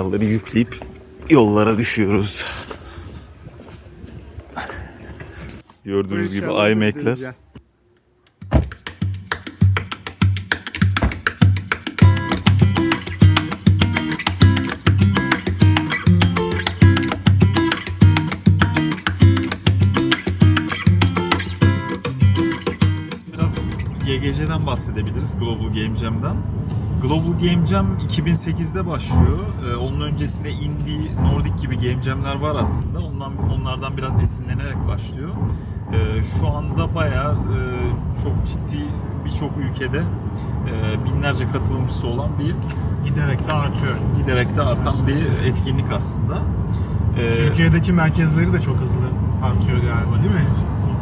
eşyaları yükleyip yollara düşüyoruz. Gördüğünüz gibi iMac'ler. Biraz GGC'den bahsedebiliriz Global Game Jam'den. Global Game Jam 2008'de başlıyor. Ee, onun öncesinde indie, Nordic gibi game jam'ler var aslında. Ondan onlardan biraz esinlenerek başlıyor. Ee, şu anda bayağı e, çok ciddi birçok ülkede e, binlerce katılımcısı olan bir Giderek de artıyor. giderek de artan bir etkinlik aslında. Ee, Türkiye'deki merkezleri de çok hızlı artıyor galiba değil mi?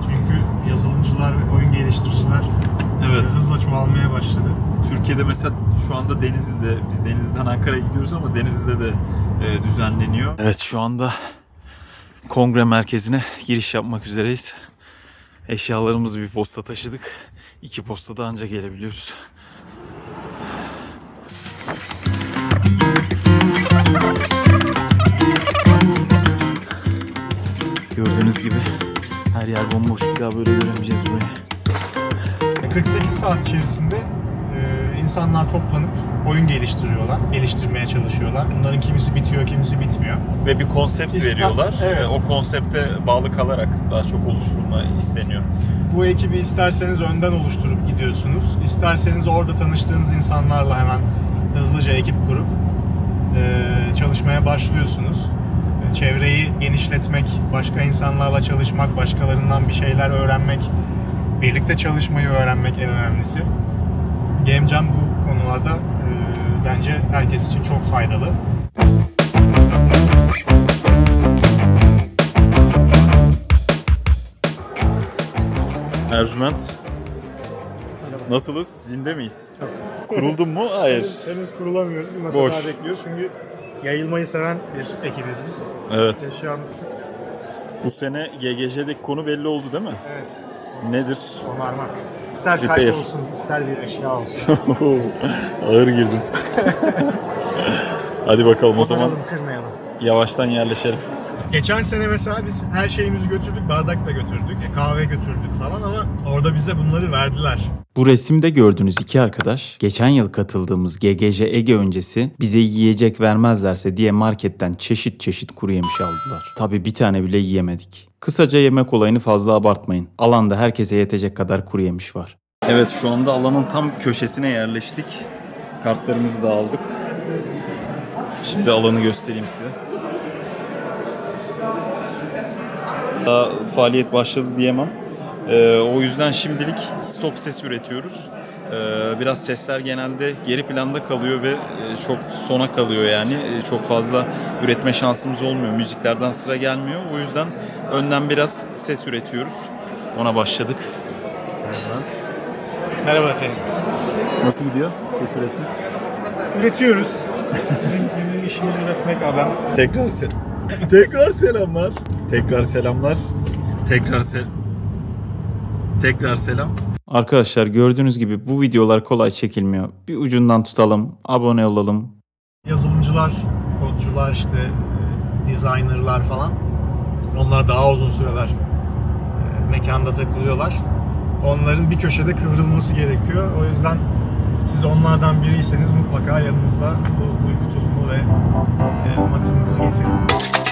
Çünkü yazılımcılar ve oyun geliştiriciler evet. hızla çoğalmaya başladı. Türkiye'de mesela şu anda Denizli'de, biz Denizli'den Ankara'ya gidiyoruz ama Denizli'de de e, düzenleniyor. Evet şu anda kongre merkezine giriş yapmak üzereyiz. Eşyalarımızı bir posta taşıdık. İki postada anca gelebiliyoruz. Gördüğünüz gibi her yer bomboş bir daha böyle göremeyeceğiz burayı. 48 saat içerisinde insanlar toplanıp oyun geliştiriyorlar, geliştirmeye çalışıyorlar. Bunların kimisi bitiyor, kimisi bitmiyor. ve bir konsept İsta- veriyorlar. Evet. Ve o konsepte bağlı kalarak daha çok oluşturulma isteniyor. Bu ekibi isterseniz önden oluşturup gidiyorsunuz. İsterseniz orada tanıştığınız insanlarla hemen hızlıca ekip kurup e, çalışmaya başlıyorsunuz. E, Çevreyi genişletmek, başka insanlarla çalışmak, başkalarından bir şeyler öğrenmek, birlikte çalışmayı öğrenmek en önemlisi. Game Jam bu konularda e, bence herkes için çok faydalı. Ercüment. Nasılız? Zinde miyiz? Kuruldun mu? Hayır. Henüz kurulamıyoruz. Bir masa Boş. daha bekliyoruz çünkü yayılmayı seven bir ekibiz biz. Evet. Eşyamız şu. Bu sene GGC'deki konu belli oldu değil mi? Evet. Nedir? Onarmak. İster Repair. kalp olsun, ister bir eşya olsun. Ağır girdin. Hadi bakalım o zaman kırmayalım. yavaştan yerleşelim. Geçen sene mesela biz her şeyimizi götürdük, bardak da götürdük, e, kahve götürdük falan ama orada bize bunları verdiler. Bu resimde gördüğünüz iki arkadaş geçen yıl katıldığımız GGC Ege öncesi bize yiyecek vermezlerse diye marketten çeşit çeşit kuru yemiş aldılar. Tabi bir tane bile yiyemedik. Kısaca yemek olayını fazla abartmayın. Alanda herkese yetecek kadar kuru yemiş var. Evet şu anda alanın tam köşesine yerleştik. Kartlarımızı da aldık. Şimdi alanı göstereyim size. Daha faaliyet başladı diyemem. Ee, o yüzden şimdilik stok ses üretiyoruz. Ee, biraz sesler genelde geri planda kalıyor ve e, çok sona kalıyor yani. E, çok fazla üretme şansımız olmuyor. Müziklerden sıra gelmiyor. O yüzden önden biraz ses üretiyoruz. Ona başladık. Evet. Merhaba efendim. Nasıl gidiyor ses üretme? Üretiyoruz. Bizim, bizim işimiz üretmek adam. Tekrar se Tekrar selamlar. Tekrar selamlar. Tekrar sel Tekrar selam. Arkadaşlar gördüğünüz gibi bu videolar kolay çekilmiyor. Bir ucundan tutalım, abone olalım. Yazılımcılar, kodcular işte, e, designerlar falan. Onlar daha uzun süreler e, mekanda takılıyorlar. Onların bir köşede kıvrılması gerekiyor. O yüzden siz onlardan biriyseniz mutlaka yanınızda bu uyku tulumu ve e, matınızı getirin.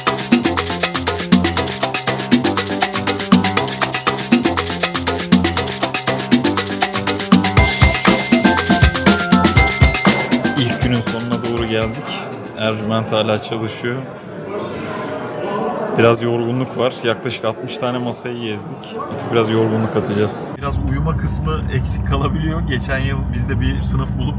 Sonuna doğru geldik. Ercüment hala çalışıyor. Biraz yorgunluk var. Yaklaşık 60 tane masayı gezdik. Artık biraz yorgunluk atacağız. Biraz uyuma kısmı eksik kalabiliyor. Geçen yıl biz de bir sınıf bulup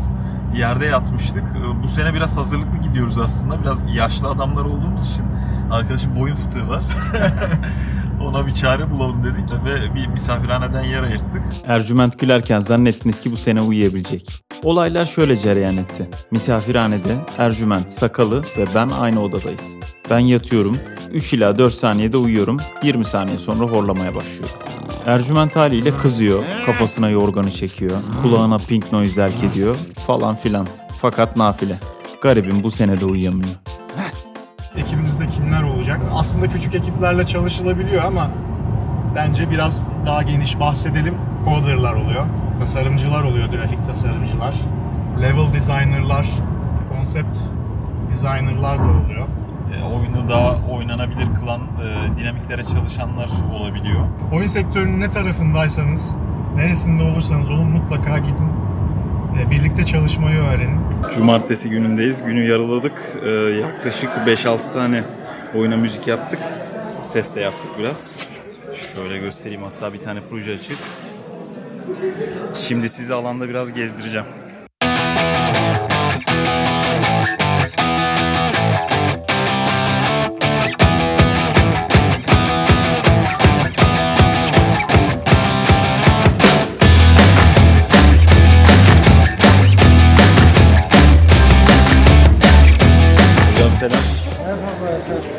yerde yatmıştık. Ee, Bu sene biraz hazırlıklı gidiyoruz aslında. Biraz yaşlı adamlar olduğumuz için arkadaşım boyun fıtığı var. Ona bir çare bulalım dedik ve bir misafirhaneden yer ayırttık. Ercüment gülerken zannettiniz ki bu sene uyuyabilecek. Olaylar şöyle cereyan etti. Misafirhanede Ercüment, Sakalı ve ben aynı odadayız. Ben yatıyorum, 3 ila 4 saniyede uyuyorum, 20 saniye sonra horlamaya başlıyorum. Ercüment haliyle kızıyor, kafasına yorganı çekiyor, kulağına pink noise erk ediyor falan filan. Fakat nafile. Garibim bu sene de uyuyamıyor. Ekibinizde kimler olacak? Aslında küçük ekiplerle çalışılabiliyor ama bence biraz daha geniş bahsedelim. Coder'lar oluyor, tasarımcılar oluyor, grafik tasarımcılar, level designer'lar, konsept designer'lar da oluyor. E, oyunu daha oynanabilir kılan e, dinamiklere çalışanlar olabiliyor. Oyun sektörünün ne tarafındaysanız, neresinde olursanız olun mutlaka gidin. E, Birlikte çalışmayı öğrenin. Cumartesi günündeyiz. Günü yarıladık. E, yaklaşık 5-6 tane oyuna müzik yaptık. Ses de yaptık biraz. Şöyle göstereyim hatta bir tane proje açık. Şimdi sizi alanda biraz gezdireceğim.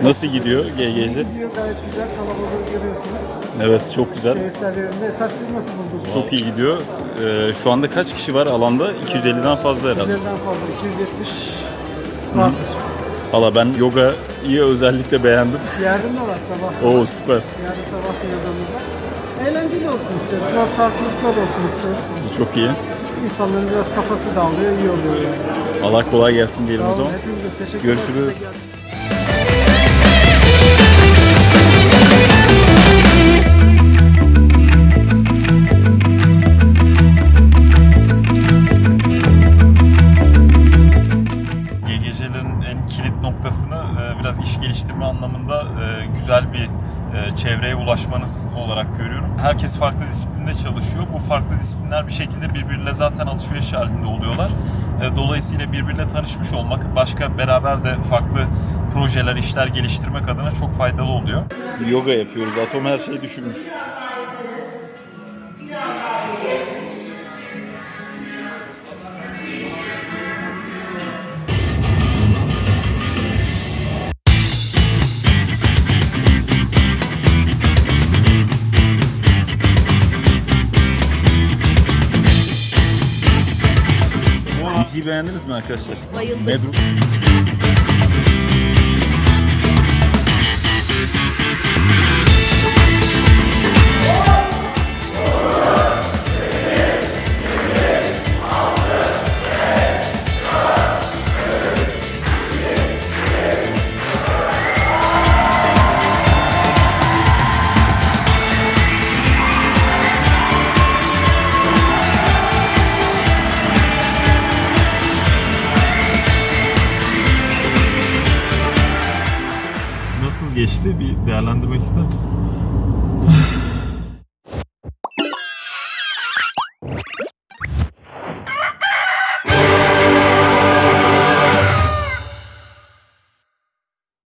Nasıl gidiyor GGC? Gidiyor gayet güzel kalabalığı görüyorsunuz. Evet çok güzel. Keyifler yerinde. Esas siz nasıl buldunuz? Çok iyi gidiyor. Ee, şu anda kaç kişi var alanda? 250'den fazla herhalde. 150'den fazla 270 vardır. Valla ben yogayı özellikle beğendim. Yardım da var sabah. Oo süper. Yarın sabah da yolumuzda. Eğlenceli olsun istiyoruz. Biraz farklılıklar olsun istiyoruz. Çok iyi. İnsanların biraz kafası dağılıyor, iyi oluyor yani. Allah kolay gelsin diyelim Sağ o olun, zaman. hepinize teşekkürler. Görüşürüz. Size geldiğiniz ulaşmanız olarak görüyorum. Herkes farklı disiplinde çalışıyor. Bu farklı disiplinler bir şekilde birbiriyle zaten alışveriş halinde oluyorlar. E, Dolayısıyla birbiriyle tanışmış olmak, başka beraber de farklı projeler, işler geliştirmek adına çok faydalı oluyor. Yoga yapıyoruz. Atom her şeyi düşünmüş. Beğendiniz mi arkadaşlar? Bayıldım. Ne dur- geçti? Bir değerlendirmek ister misin?